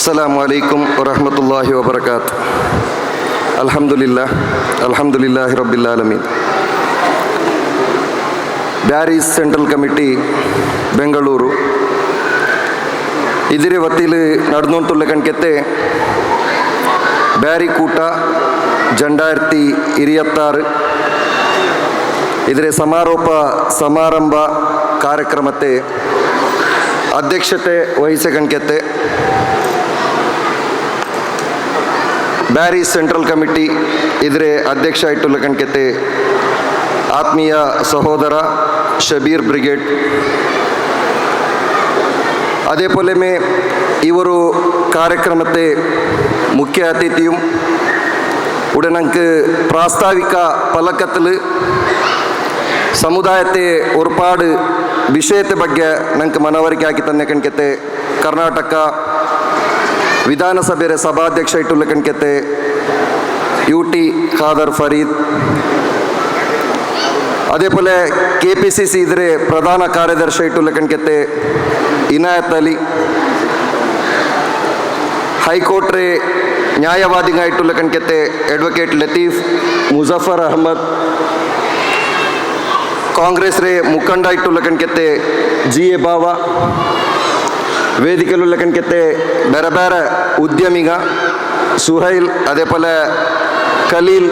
السلام عليكم ورحمة الله وبركاته الحمد لله الحمد لله رب العالمين Bearys central committee Bengaluru ಇದಿರೆ ವತ್ತಿಲು ನಡೆದೊಂತುಳ್ಳ ಕಣ್ಕೆತ್ತೆ Beary ಕೂಟ ಜಂಡಾಯಿರತಿ ಇರಿಯತ್ತಾರು ಇದರ ಸಮಾರೋಪ ಸಮಾರಂಭ ಕಾರ್ಯಕ್ರಮತೆ ಅಧ್ಯಕ್ಷತೆ ವಹಿಸ ಕಣ್ಕೆತ್ತೆ ಬ್ಯಾರಿ ಸೆಂಟ್ರಲ್ ಕಮಿಟಿ ಇದರ ಅಧ್ಯಕ್ಷ ಇಟ್ಟುಲ್ಲ ಕಣ್ಕೆತ್ತೆ ಆತ್ಮೀಯ ಸಹೋದರ ಶಬೀರ್ ಬ್ರಿಗೇಡ್ അതേപോലെ മേ ഈ ഒരു കാര്യക്രമത്തെ മുഖ്യ അതിഥിയും ഇവിടെ ഞങ്ങൾക്ക് പ്രാസ്താവിക പലക്കത്തിൽ ಸಮುದಾಯತೆ ഒരുപാട് ವಿಷಯತೆ ಬಗ್ಗೆ ನಂಗೆ ಮನವರಿಕೆ ಹಾಕಿ ತಂದೆ ಕಣ್ಕೆತ್ತೆ ಕರ್ನಾಟಕ ವಿಧಾನಸಭೆಯ ಸಭಾಧ್ಯಕ್ಷ ಇಟ್ಟುಲ್ಲ ಕಣ್ಕೆತ್ತೆ ಯು ಟಿ ಖಾದರ್ ಫರೀದ್ അതേപോലെ കെ പി സി സി ഇതിരെ പ്രധാന കാര്യദർശിയായിട്ടുള്ള കൺകത്തെ ഇനായത്ത് അലി ഹൈക്കോർട്ടിലെ ന്യായവാദിയായിട്ടുള്ള കൺകത്തെ അഡ്വക്കേറ്റ് ലത്തീഫ് മുസഫർ അഹമ്മദ് ಕಾಂಗ್ರೆಸ್ರೆ ಮುಖಂಡ ಇಟ್ಟುಲ್ಲ ಕಣ್ಕೆತ್ತೆ ಜಿ ಎ ಬಾವ ವೇದಿಕೆಲು ಲೆಕ್ಕನ್ಕೆತ್ತೆ ಬೇರೆ ಬೇರೆ ಉದ್ಯಮಿಗ സുഹൈൽ അതേപോലെ കലീൽ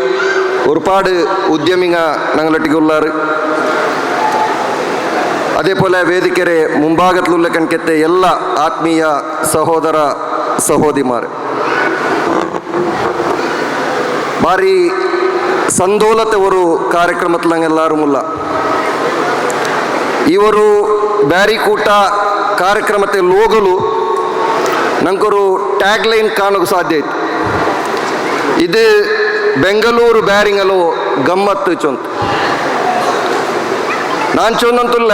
ഒരുപാട് ഉദ്യമിങ്ങ ഞങ്ങളൊട്ടിക്കുള്ളാറ് അതേപോലെ വേദിക്കരെ മുമ്പാകത്തുള്ള കണക്കത്തെ എല്ലാ ആത്മീയ സഹോദര സഹോദരിമാർ ഭാരി സന്തോലത്തെ ഒരു കാര്യക്രമത്തിൽ ഞങ്ങൾ എല്ലാവരുമുള്ള ഇവരു ബാരി കൂട്ട ಕಾರ್ಯಕ್ರಮತೆ ಲೋಗಲು ನಂಕರು ಟ್ಯಾಗ್ ಲೈನ್ ಕಾಣೋಕೆ ಸಾಧ್ಯ ಆಯ್ತು ಇದು ಬೆಂಗಳೂರು ಬ್ಯಾರಿಂಗಲು ಗಮ್ಮತ್ತು ಚೊಂತು ನಾನು ಚೊಂದಂತುಲ್ಲ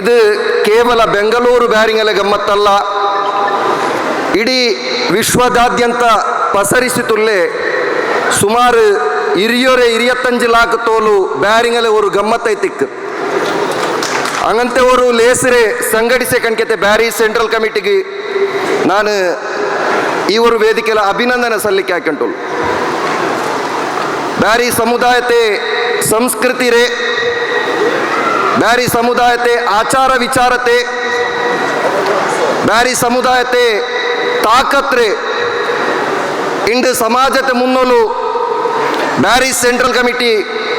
ಇದು ಕೇವಲ ಬೆಂಗಳೂರು ಬ್ಯಾರಿಂಗಲ ಗಮ್ಮತ್ತಲ್ಲ, ಇಡೀ ವಿಶ್ವದಾದ್ಯಂತ ಪಸರಿಸಿತುಲ್ಲೆ ಸುಮಾರು ಹಿರಿಯೊರೆ ಹಿರಿಯತ್ತಂಜು ಲಾಕ್ ತೋಲು ಬ್ಯಾರಿಂಗಲ ಒಂದು ಗಮ್ಮತ್ತೈತಿಕ್. ಅಂಗಂತವರು ಲೇಸರೆ ಸಂಘಟಿಸಿ ಕಣ್ಕೆತೆ ಬ್ಯಾರಿ ಸೆಂಟ್ರಲ್ ಕಮಿಟಿಗೆ ನಾನು ಇವರು ವೇದಿಕೆಲ ಅಭಿನಂದನೆ ಸಲ್ಲಿಕೆ ಹಾಕೊಂಡು ಬ್ಯಾರಿ ಸಮುದಾಯತೆ ಸಂಸ್ಕೃತಿ ರೇ ಬ್ಯಾರಿ ಸಮುದಾಯತೆ ಆಚಾರ ವಿಚಾರತೆ, ಬ್ಯಾರಿ ಸಮುದಾಯತೆ ತಾಕತ್ರೆ ಇಂಡು ಸಮಾಜತೆ ಮುನ್ನೋಲು ಬ್ಯಾರಿ ಸೆಂಟ್ರಲ್ ಕಮಿಟಿ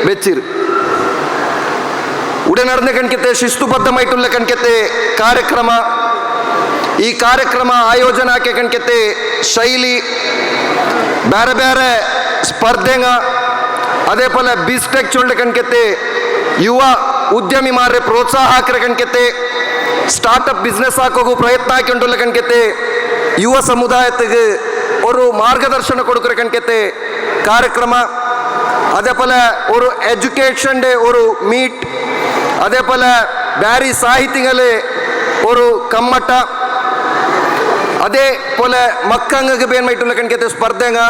ಬೆಚ್ಚಿರು. ಉಡೆ ನಡೆದ ಕಣ್ಕಿತ್ತೆ ಶಿಸ್ತುಬದ್ಧ ಮೈಟುಲ್ಲ ಕಣ್ಕಿತ್ತೆ, ಕಾರ್ಯಕ್ರಮ. ಈ ಕಾರ್ಯಕ್ರಮ ಆಯೋಜನ ಆಕೆ ಶೈಲಿ ಬೇರೆ ಬೇರೆ ಸ್ಪರ್ಧೆಂಗ, ಅದೇ ಪಲ ಬಿಸ್ಟೆಕ್ ಚೊಳ್ಳೆ ಕಣ್ಕೆತ್ತೆ, ಯುವ ಉದ್ಯಮಿ ಮಾರ್ರೆ ಪ್ರೋತ್ಸಾಹ ಹಾಕ್ರೆ ಕಣ್ಕಿತ್ತೆ ಸ್ಟಾರ್ಟ್ಅಪ್ ಬಿಸ್ನೆಸ್ ಹಾಕೋಗು ಪ್ರಯತ್ನ ಹಾಕೊಂಡುಲ್ಲ ಕಣ್ಕಿತ್ತೆ, ಯುವ ಸಮುದಾಯಕ್ಕೆ ಅವರು ಮಾರ್ಗದರ್ಶನ ಕೊಡಕ್ರೆ கண்கத்தே ಕಾರ್ಯಕ್ರಮ. ಅದೇ ಪಲ ಅವರು ಎಜುಕೇಷನ್ ಡೇ ಅವರು ಮೀಟ್ അതേപോലെ ಬ್ಯಾರಿ ಸಾಹಿತಿಗಳೇ ഒരു ಕಮ್ಮಟ അതേപോലെ മക്കങ്ങൾക്ക് പേന്മായിട്ടുള്ള കണക്കത്തെ സ്പർദ്ധങ്ങ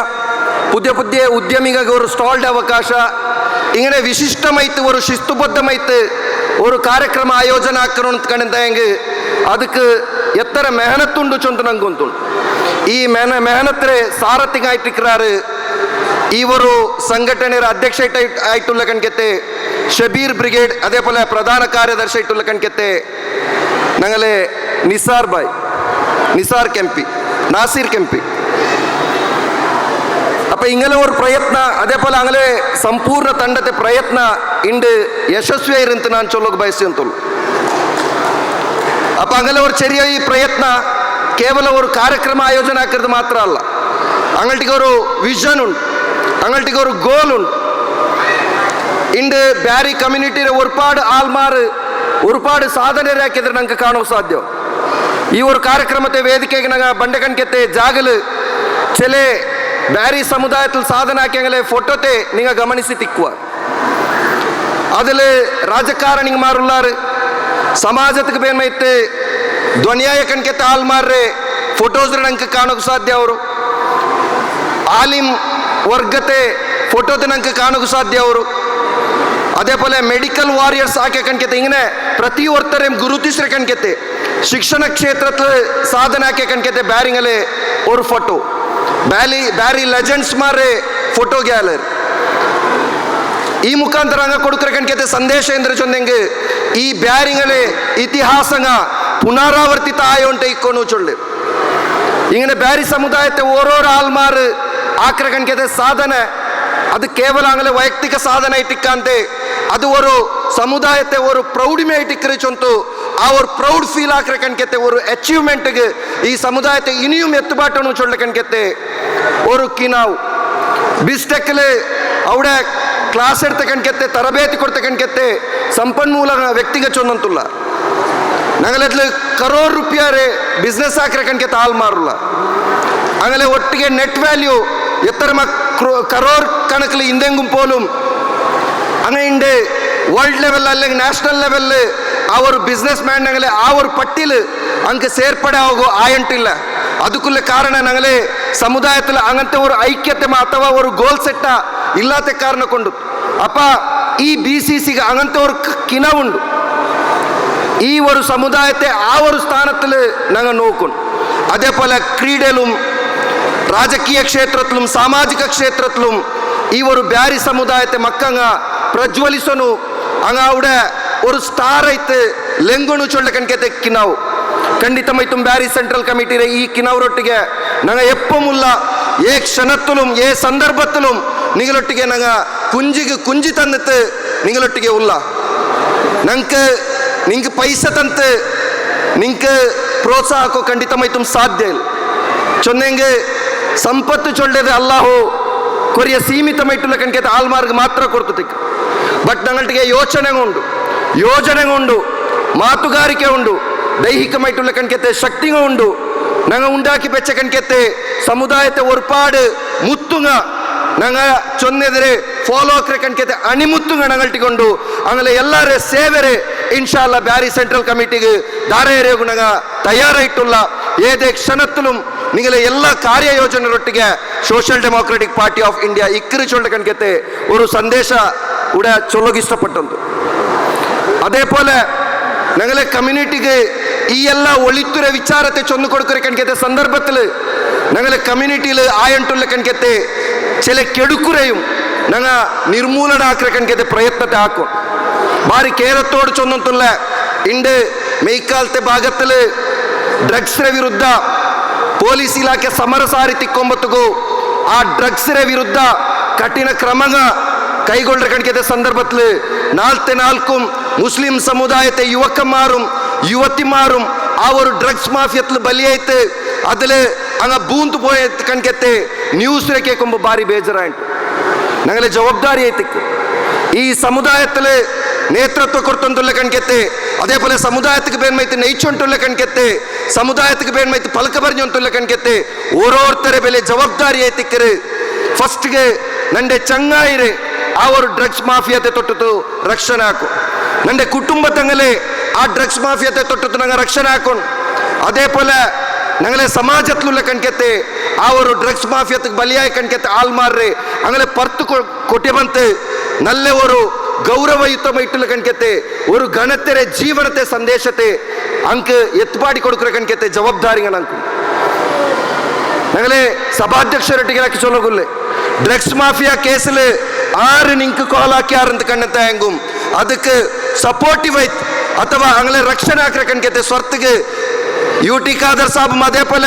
പുതിയ പുതിയ ഉദ്യമികൾക്ക് ഒരു സ്റ്റോൾഡ് അവകാശ ഇങ്ങനെ വിശിഷ്ടമായിട്ട് ഒരു ശിസ്തുബദ്ധമായിട്ട് ഒരു ಕಾರ್ಯಕ್ರಮ ಆಯೋಜನೆ ಹಾಕೋಣ ಕಣಿಂದಾಯಂಗೆ ಅದಕ್ಕೆ ಎತ್ತರ ಮೆಹನತ್ತುಂಡು ಚೊಂತ ನಂಗೆ ಗೊತ್ತುಂಡು ಈ ಮೆಹನ ಮೆಹನತ್ರೆ ಸಾರಥಿಗಾಯ್ತಿಕ್ರಾರು ಇವರು ಸಂಘಟನೆಯ ಅಧ್ಯಕ್ಷ ಆಯ್ತುಳ್ಳ ಕಣ್ಕೆತ್ತೆ ಶಬೀರ್ ಬ್ರಿಗೇಡ್ ಅದೇ ಪೋಲೆ ಪ್ರಧಾನ ಕಾರ್ಯದರ್ಶಿ ಇಟ್ಟುಲ್ಲ ಕಣ್ಕೆತ್ತೆ ನಂಗಲೆ ನಿಸಾರ್ ಬಾಯ್, ನಿಸಾರ್ ಕೆಂಪಿ, ನಾಸೀರ್ ಕೆಂಪಿ. ಅಪ್ಪ ಇಂಗಲ ಅವ್ರ ಪ್ರಯತ್ನ, ಅದೇ ಪೋಲೆ ಅಂಗಲೇ ಸಂಪೂರ್ಣ ತಂಡತೆ ಪ್ರಯತ್ನ ಇಂಡ್ ಯಶಸ್ವಿ ಇರಂತ ನಾನು ಚೊಲ್ಲೋಕೆ ಬಯಸಿ ಅಂತ ಅಪ್ಪ ಅಂಗಲ ಅವ್ರ ಚರಿಯ ಈ ಪ್ರಯತ್ನ ಕೇವಲ ಅವರು ಕಾರ್ಯಕ್ರಮ ಆಯೋಜನೆ ಹಾಕಿರೋದು ಮಾತ್ರ ಅಲ್ಲ. ಅಂಗಲ್ಟಿಗೆ ಅವರು ವಿಷನ್ ಉಂಟು ಅಂಗಲ್ಟಿಗೆ ಅವರು ಗೋಲ್ ಉಂಟು. ഇണ്ട് ബാരി കമ്മ്യൂണിറ്റിയുടെ ഒരുപാട് ആൾമാർ ഒരുപാട് സാധനരാക്കിയത് ഞങ്ങൾക്ക് കാണാൻ സാധ്യം ഈ ഒരു കാര്യക്രമത്തെ വേദിക്കയ്ക്ക് ഞങ്ങൾ ബണ്ടകൺകത്തെ ജാഗല് ചില ബാരി സമുദായത്തിൽ സാധനാക്കിയങ്ങളെ ഫോട്ടോത്തെ നിങ്ങൾ ഗമനിച്ച് തിക്കുക അതിൽ രാജകാരണിമാരുള്ളാർ ಸಮಾಜಕ್ಕೆ ಬೇನ್ಮೈತೆ ಧ್ವನಿಯಾಯಕನ್ಕೆ ತಾಲ್ ಮಾರ್ರೆ ಫೋಟೋಸ್ ನಂಗೆ ಕಾಣೋಕೆ ಸಾಧ್ಯ ಅವರು ಆಲಿಮ್ ವರ್ಗತೆ ಫೋಟೋದ ನಂಗೆ ಕಾಣೋಕೆ ಸಾಧ್ಯ ಅವರು അതേപോലെ മെഡിക്കൽ വാരിയേഴ്സ് ആക്കി കണിക്കത്തെ ഇങ്ങനെ പ്രതിയോർത്തരെയും ഗുരുതിശ്ര കണിക്കത്തെ ശിക്ഷണ ക്ഷേത്രത്തിൽ സാധന ആക്കി കണിക്കത്തെ ബാരിങ്ങലെ ഒരു ഫോട്ടോ ബാലി ബാരി ಲೆಜೆಂಡ್ಸ್ಮಾರೇ ಫೋಟೋ ಗ್ಯಾಲರಿ ಈ ಮುಖಾಂತರ ಹಂಗ ಕೊಡುಕ್ರೆ കണക്കത്തെ ಸಂದೇಶ ಎಂದ್ರೆ ಚೊಂದೆಂಗೆ ಈ ಬ್ಯಾರಿಂಗಲೆ ಇತಿಹಾಸಂಗ ಪುನರಾವರ್ತಿತ ಆಯೋಂಟೆ ಇಕ್ಕೊಂಡು ഇങ്ങനെ ബാരി സമുദായത്തെ ഓരോരോ ആൾമാർ ആക്രകണിക്കത്തെ സാധന അത് കേവലം അങ്ങനെ വൈയക്തിക സാധന ഇട്ടിക്കാന്തേ ಅದು ಅವರು ಸಮುದಾಯತೆ ಅವರು ಪ್ರೌಢಿಮೆ ಇಟ್ಟಿಕ್ಕರಿಚೊಂತು ಅವರು ಪ್ರೌಡ್ ಫೀಲ್ ಆಕ್ರೆ ಕಣ್ಕೆತ್ತೆ, ಅವರು ಅಚೀವ್ಮೆಂಟ್ಗೆ ಈ ಸಮುದಾಯತೆ ಇನಿಯೂ ಎತ್ತುಬಾಟನ್ನು ಚೊಳ್ಳೆ ಕಣ್ಕೆತ್ತೆ. ಅವರು ಕಿನಾವ್ ಬಿಸ್ಟೆಕ್ಲೆ ಅವಡೆ ಕ್ಲಾಸ್ ಎಡ್ತ ಕಣ್ಕೆತ್ತೆ, ತರಬೇತಿ ಕೊಡ್ತ ಕಣ್ಕೆತ್ತೆ, ಸಂಪನ್ಮೂಲ ವ್ಯಕ್ತಿಗೆ ಚೊಂದಂತುಲ್ಲ. ನಂಗಲೆಟ್ಲು ಕರೋರ್ ರೂಪಾಯಾರೆ ಬಿಸ್ನೆಸ್ ಹಾಕ್ರೆ ಕಣ್ಕೆತ್ತೆ ಹಾಲು ಮಾರಲ್ಲ. ಆಮೇಲೆ ಒಟ್ಟಿಗೆ ನೆಟ್ ವ್ಯಾಲ್ಯೂ ಎತ್ತರ ಮಕ್ ಕರೋರ್ ಕಣಕ್ಲಿ ಹಿಂದೆಂಗು ಪೋಲು ಅನ್ ಇಂಡೆ ವರ್ಲ್ಡ್ ಲೆವೆಲ್ ಅಲ್ಲಿ ನ್ಯಾಷನಲ್ ಲೆವೆಲ್ ಅವರು ಬಿಸ್ನೆಸ್ ಮ್ಯಾನ್ ನಂಗಲೆ ಅವರು ಪಟ್ಟಿಲ್ ಅಂಗೆ ಸೇರ್ಪಡೆ ಆಗೋ ಆಯಂಟಿಲ್ಲ ಅದಕ್ಕುಲ್ಲ ಕಾರಣ ನಂಗಲೆ ಸಮುದಾಯ ಅಂಗಂತ ಅವರು ಐಕ್ಯತೆ ಅಥವಾ ಅವರು ಗೋಲ್ ಸೆಟ್ಟ ಇಲ್ಲಾತೆ ಕಾರಣ ಕೊಂಡು ಅಪ್ಪ ಈ ಬಿ ಸಿ ಸಿ ಅಂಗಂತ ಅವರು ಕಿನ ಉಂಡು ಈ ಒಂದು ಸಮುದಾಯತೆ ಆ ಒಂದು ಸ್ಥಾನದಲ್ಲಿ ನಂಗ ನೋಕೊಂಡು ಅದೇ ಪಲ ಕ್ರೀಡೆಲು ರಾಜಕೀಯ ಕ್ಷೇತ್ರದಲ್ಲೂ ಸಾಮಾಜಿಕ ಕ್ಷೇತ್ರದಲ್ಲೂ ಈ ಬ್ಯಾರಿ ಸಮುದಾಯತೆ ಮಕ್ಕಂಗ ಪ್ರಜ್ವಲಿಸೋನು. ಅಂಗಾವುಡ ஒரு ஸ்டாரைத்து ಲೆಂಗುಣು ಚೊಳ್ಳ ಕಣ್ಕೆತೆ ಕಿನಾವು. ಖಂಡಿತ ಮೈ ತುಂಬ್ಯಾರಿ ಸೆಂಟ್ರಲ್ ಕಮಿಟಿ ಈ ಕಿನವರೊಟ್ಟಿಗೆ ನಂಗೆ ಎಪ್ಪಮುಲ್ಲ ಏ ಕ್ಷಣತ್ತಲೂ, ಏ ಸಂದರ್ಭತ್ತಲೂ, ನಿಗಲೊಟ್ಟಿಗೆ ನಂಗ ಕುಂಜಿಗೆ ಕುಂಜಿ ತಂದಿತ್ತು ನಿಗಳೊಟ್ಟಿಗೆ ಉಲ್ಲ. ನಂಗೆ ನಿಂಗೆ ಪೈಸೆ ತಂತು ನಿಂಗೆ ಪ್ರೋತ್ಸಾಹಕ್ಕೂ ಖಂಡಿತ ಮೈ ತುಂಬ ಸಾಧ್ಯ ಇಲ್ಲ ಚೊನ್ನೆಂಗೆ ಸಂಪತ್ತು ಚೊಳ್ಳದೆ ಅಲ್ಲಾಹು, ಕೊರಿಯ ಸೀಮಿತ ಮೈಟುಲ್ಲ ಕಣ್ಕೆತ ಆಲ್ಮಾರ್ಗ್ ಮಾತ್ರ ಕೊಡ್ತು ಬಟ್ ഞങ്ങളുടെ യോജനകൊണ്ട് യോജന കൊണ്ട് മാത്തുകാരിക്ക ഉണ്ട് ദൈഹികമായിട്ടുള്ള കണക്കത്തെ ശക്തികൾ ഉണ്ട് ഞങ്ങൾ ഉണ്ടാക്കി വെച്ച കണക്കത്തെ സമുദായത്തെ ഒരുപാട് മുത്തുങ്ങ ഞങ്ങൾ ചൊന്നെതിരെ ഫോളോ ആക്കിയ കണക്കത്തെ അണിമുത്തുങ്ങ ഞങ്ങൾട്ടിക്കൊണ്ട് അങ്ങനെ എല്ലാരെ സേവരെ ഇൻഷാല്ല ബാരി സെൻട്രൽ കമ്മിറ്റിക്ക് ധാരയേറെ ഗുണങ്ങ തയ്യാറായിട്ടുള്ള ഏത് ക്ഷണത്തിലും നിങ്ങളെ എല്ലാ ಕಾರ್ಯಯೋಜನೆಗಳೊಟ್ಟಿಗೆ Social Democratic Party of India ಇಕ್ಕಿರಿಚೊಂಡ ಕಣಕತೆ ಒಂದು ಸಂದೇಶ ഇവിടെ ചൊല്ലുക ഇഷ്ടപ്പെട്ടത് അതേപോലെ ഞങ്ങളെ കമ്മ്യൂണിറ്റിക്ക് ഈ എല്ലാ ഒളിത്തുര വിചാരത്തെ ചൊന്നുകൊടുക്കുരക്കൻകത്തെ സന്ദർഭത്തിൽ ഞങ്ങളെ കമ്മ്യൂണിറ്റിയിൽ കണക്കത്തെ ചില കെടുക്കുരയും ഞങ്ങൾ നിർമൂലനാക്കിരക്കൻകത്തെ പ്രയത്നത്തെ ആക്കും. ഭാരി കേരളത്തോട് ചൊന്നിട്ടുള്ള ഇണ്ട് മെയ്ക്കാലത്തെ ഭാഗത്തിൽ ഡ്രഗ്സിനെ വിരുദ്ധ പോലീസ് ഇലാഖೆ സമരസാരി ಸಾರಿತಿಕ್ಕೊಂಬತ್ತಗೂ ആ ಡ್ರಗ್ಸ್ರ ವಿರುದ್ಧ കഠിന ಕ್ರಮಗ ಕೈಗೊಂಡಿರ್ತಕ್ಕಂಥ ಸಂದರ್ಭದಲ್ಲಿ ನಾಲ್ತೆ ನಾಲ್ಕು മുസ്ലിം സമുദായത്തെ യുവക്കന്മാരും യുവത്തിമാരും ആ ഒരു ഡ്രഗ്സ് മാഫിയത്തിൽ ബലിയായിട്ട് അതിൽ അങ്ങ് ബൂന്ത് പോയ കണക്കത്തെ ന്യൂസിനെ കേൾക്കുമ്പോൾ ഭാരി ബേജറായിട്ട്. ഞങ്ങളെ ജവാബ്ദാരി എത്തിക്ക് ഈ സമുദായത്തിൽ നേതൃത്വ കൊടുത്തുള്ള കണക്കത്തെ അതേപോലെ സമുദായത്തിക്ക് പേന്മയത്ത് നയിച്ചുകൊണ്ടുള്ള കണക്കത്തെ സമുദായത്തിക്ക് പേന്മയത്ത് പലക്ക് പറഞ്ഞുകൊണ്ടുള്ള കണക്കത്തെ ഓരോരുത്തരെ വില ജവാബ്ദാരി എത്തിക്കര് ഫസ്റ്റ് നന്റെ ചങ്ങായിര് ಆ ಅವರು ಡ್ರಗ್ಸ್ ಮಾಫಿಯಾತೆ ತೊಟ್ಟತು ರಕ್ಷಣೆ ಹಾಕು ನಂಡೆ ಕುಟುಂಬ ತಂಗಲೆ ಆ ಡ್ರಗ್ಸ್ ಮಾಫಿಯಾತೆ ತೊಟ್ಟತು ನಂಗೆ ರಕ್ಷಣೆ ಹಾಕೊಂಡು ಅದೇ ಪೋಲೆ ഞങ്ങളെ സമാജത്തിലുള്ള കൺകെത്തെ ആ ഒരു ഡ്രഗ്സ് മാഫിയത്തിക്ക് ബലിയായ കൺകെത്തെ ആൾമാരെ അങ്ങനെ പുറത്ത് കൊട്ടിയവന്ത് നല്ല ഒരു ഗൗരവയുക്തമായിട്ടുള്ള കൺകെത്തെ ഒരു ഗണത്തിലെ ജീവനത്തെ സന്ദേശത്തെ അങ്ങ് എത്തുപാടി കൊടുക്കുന്ന കൺകെത്തെ ജവാബ്ദാരികൾ അങ്ങ് ഞങ്ങളെ സഭാധ്യക്ഷരൊട്ടികളാക്കി ചൊല്ലുകൊല്ലേ ഡ്രഗ്സ് മാഫിയ കേസിൽ ಆರು ನಿಂಕು ಕೋಲಾಕಿ ಆರಂತ ಕಣ್ಣತ್ತ ಹೆಂಗುಂ ಅದಕ್ಕೆ ಸಪೋರ್ಟಿವ್ ಐತ್ ಅಥವಾ ಅಂಗ್ಲೆ ರಕ್ಷಣೆ ಹಾಕ್ರೆ ಕಣ್ಕತೆ ಸ್ವರ್ತಿಗೆ ಯು ಟಿ ಖಾದರ್ ಸಾಬ್ ಅದೇಪೋಲ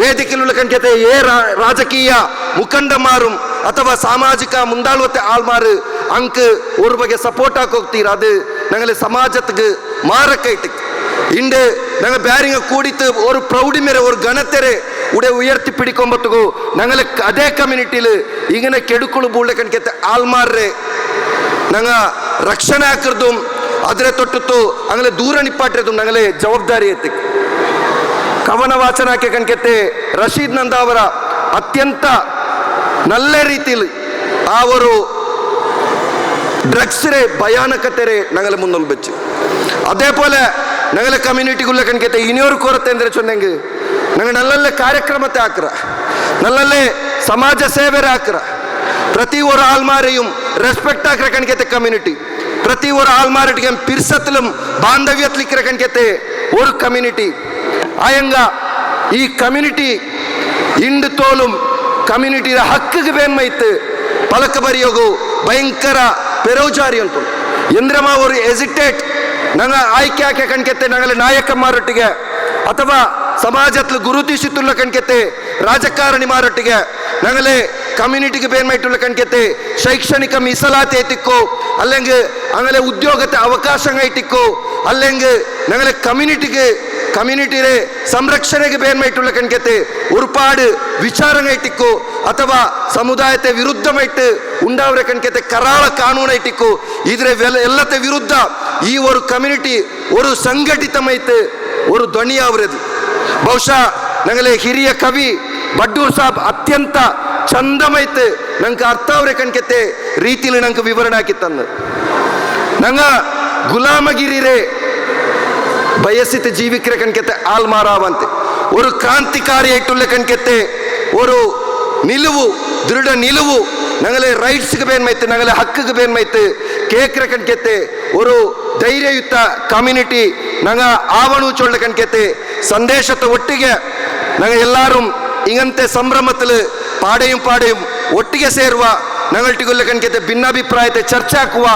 ವೇದಿಕೆಯಲ್ಲಿ ಕಣ್ಕತೆ ಏ ರಾಜಕೀಯ ಮುಖಂಡ ಮಾರುಂ ಅಥವಾ ಸಾಮಾಜಿಕ ಮುಂದಾಳುವತ್ತೆ ಆಳ್ಮಾರು ಅಂಕು ஒரு வகை சப்போர்ட்டாக கோக்தீர் அது நாங்கள் சமாஜத்துக்கு மாற கைட்டுக்கு இண்டு நாங்கள் பேரிங்க கூடித்து ஒரு ப்ரௌடி மேலே ஒரு கனத்தெரு ഇവിടെ ഉയർത്തിപ്പിടിക്കുമ്പോഴത്തേക്കു ഞങ്ങൾ അതേ കമ്മ്യൂണിറ്റിയിൽ ഇങ്ങനെ കെടുക്കുളു ബുള്ളക്കണക്കത്തെ ആൾമാരെ ഞങ്ങൾ ರಕ್ಷಣೆ ಹಾಕಿರ್ದುಂ ಅದರ ತೊಟ್ಟಿತ್ತು ಅಂಗಲೆ ದೂರ ನಿಪ್ಪಾಟಿರ್ದು ನಂಗಲೆ ಜವಾಬ್ದಾರಿ ಐತಿ ಕವನ ವಾಚನ ಹಾಕಿ ಕಣ್ಕೆತ್ತೆ ರಶೀದ್ ನಂದ ಅವರ ಅತ್ಯಂತ ನಲ್ಲೆ ರೀತಿಯಲ್ಲಿ ಅವರು ಡ್ರಗ್ಸ್ ರೇ ಭಯಾನಕತೆರೆ ನಂಗಲೆ ಮುಂದೊಲ್ಬೆಚ್ಚು ಅದೇ ಪೋಲೆ ನಂಗಲೆ ಕಮ್ಯುನಿಟಿಗುಲ್ಲ ಕಣ್ಕೆತ್ತೆ ಇನಿಯೋರು ಕೊರತೆ ಅಂದ್ರೆ ಚೊನ್ನೆಂಗೆ ನನಗೆ ನಲ್ಲಲ್ಲೇ ಕಾರ್ಯಕ್ರಮತೆ ಹಾಕ್ರ. ನಲ್ಲಲ್ಲಿ ಸಮಾಜ ಸೇವೆ ಹಾಕ್ರ. ಪ್ರತಿ ಒರ ಆಲ್ಮಾರಿಯು ರೆಸ್ಪೆಕ್ಟ್ ಹಾಕ್ರೆ ಕಣ್ಕೆತೆ ಕಮ್ಯುನಿಟಿ ಪ್ರತಿ ಒರ ಆಲ್ಮಾರಿಗೆ ಪಿರ್ಸತ್ಲ ಬಾಂಧವ್ಯ ಲಿಕ್ಕರೆ ಕಣ್ಕೆತೆ ಒರ್ ಕಮ್ಯುನಿಟಿ ಆಯಂಗ ಈ ಕಮ್ಯುನಿಟಿ ಇಂಡ್ ತೋಲು ಕಮ್ಯುನಿಟಿ ಹಕ್ಕಿಗೆ ಬೇನ್ಮೈತ್ ಪಲಕ ಬರೆಯೋಗು ಭಯಂಕರ ಪೆರೋಜಾರಿ ಅಂತ. ಎಂದ್ರಮ್ಮ ಅವರು ಎಜಿಟೇಟ್ ನಂಗ ಆಯ್ಕೆ ಆಕೆ ಕಣ್ಕೆತ್ತೆ ನಂಗಲ್ಲಿ ನಾಯಕಮ್ಮಾರೊಟ್ಟಿಗೆ ಅಥವಾ ಸಮಾಜತ್ ಗುರುತಿಸಿ ತುಲ್ಲ ರಾಜಕಾರಣಿ ಮಾರಟ್ಟಿಗೆ. ನಂಗಲೆ ಕಮ್ಯುನಿಟಿಗೆ ಬೇನ್ ಮಾಡಿ ಶೈಕ್ಷಣಿಕ ಮೀಸಲಾತಿ ಐತಿಕ್ಕು, ಅಲ್ಲೆಂಗೆ ಆಮೇಲೆ ಉದ್ಯೋಗತೆ ಅವಕಾಶ ಐಟಿಕ್ಕು ಅಲ್ಲೆಂಗೆ ನಂಗಲೆ ಕಮ್ಯುನಿಟಿಗೆ ಕಮ್ಯುನಿಟಿ ರೇ ಸಂರಕ್ಷಣೆಗೆ ಬೇನ್ ಮಾಡಿ ತುಳ್ಳ ಕಣ್ಕೆತ್ತೆ, ಉರ್ಪಾಡು ವಿಚಾರ ಐಟಿಕ್ಕು ಅಥವಾ ಸಮುದಾಯತೆ ವಿರುದ್ಧ ಮೈಟ್ ಉಂಡಾವ್ರೆ ಕಣ್ಕೆತ್ತೆ, ಕರಾಳ ಕಾನೂನು ಐಟಿಕ್ಕು ಇದ್ರೆ ಎಲ್ಲತೆ ವಿರುದ್ಧ ಈ ಒಂದು ಕಮ್ಯುನಿಟಿ ಒಂದು ಸಂಘಟಿತ ಮೈತ್ ಒಂದು ಧ್ವನಿಯಾವ್ರದು. ಬಹುಶಃ ನಂಗಲೆ ಹಿರಿಯ ಕವಿ ಬಡ್ಡೂರ್ ಸಾಬ್ ಅತ್ಯಂತ ಚಂದಮೈತೆ. ನಂಗೆ ಅರ್ಥ ಅವ್ರೆ ಕಣ್ಕೆತ್ತೆ, ರೀತಿಲಿ ನಂಗೆ ವಿವರಣೆ ಹಾಕಿತ್ತಂದು ನಂಗ ಗುಲಾಮಗಿರಿ ರೇ ಬಯಸಿತ ಜೀವಿಕ್ರೆ ಕಣ್ಕೆತ್ತೆ ಆಲ್ ಮಾರಾವಂತೆ ಒಂದು ಕ್ರಾಂತಿಕಾರಿ ಇಟ್ಟುಲ್ಲೆ ಕಣ್ಕೆತ್ತೆ ಒಂದು ನಿಲುವು, ದೃಢ ನಿಲುವು ഞങ്ങളെ റൈറ്റ്സ്ക്ക് ಬೇನ್ಮೈತೆ ഞങ്ങളെ ಹಕ್ಕಿಗೆ ಬೇನ್ಮೈತೆ. ಕೇಕ್ರ ಕಣ್ಕೆತ್ತೆ ಒಂದು ಧೈರ್ಯಯುತ ಕಮ್ಯುನಿಟಿ, ನಂಗ ಆವಣು ಚೊಳ್ಳೆ ಕಣ್ಕೆತ್ತೆ. ಸಂದೇಶತೆ ಒಟ್ಟಿಗೆ ನಂಗೆ ಎಲ್ಲರೂ ಇಂಗಂತೆ ಸಂಭ್ರಮದಲ್ಲಿ ಪಾಡೆಯು ಪಾಡೆಯು ಒಟ್ಟಿಗೆ ಸೇರುವ ഞങ്ങൾക്കുള്ള കണിക്കത്തെ ഭിന്നാഭിപ്രായത്തെ ചർച്ചാക്കുക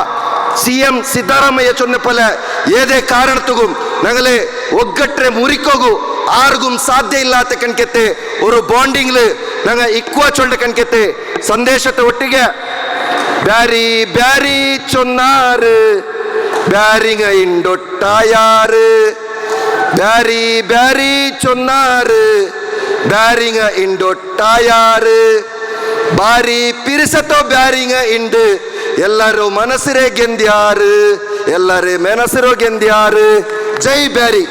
സി എം സിദ്ധാരാമയ്യ ചൊന്നപ്പോലെ ഏതേ കാരണത്തുകും ഞങ്ങളെ ഒഗ്ഗട്ടെ മുറിക്കോകു ആർക്കും സാധ്യയില്ലാത്ത കണിക്കത്തെ ഒരു ബോണ്ടിങ്ങിൽ ഞങ്ങൾ ഇക്വ ചൊണ്ട കണിക്കത്തെ സന്ദേശത്തെ ഒട്ടിക ബാരി ബാരി ചൊന്നാറ് ബാരിങ്ങ ഇണ്ടൊട്ടായാറ് ಇಂಡೊಟ್ಟಾಯಾರು ಬ್ಯಾರಿ ಬ್ಯಾರಿ ಚೊನ್ನಾರು ಬ್ಯಾರಿಂಗ ಇಂಡೊಟ್ಟಾಯಾರು ಬಾರಿ ಪಿರಿಸತೋ ಬ್ಯಾರಿಂಗ ಇಂಡು ಎಲ್ಲರೂ ಮನಸ್ಸಿರೇ ಗೆಂದ್ಯಾರು ಎಲ್ಲರೇ ಮೆನಸಿರೋ ಗೆಂದ್ಯಾರು ಜೈ ಬ್ಯಾರಿ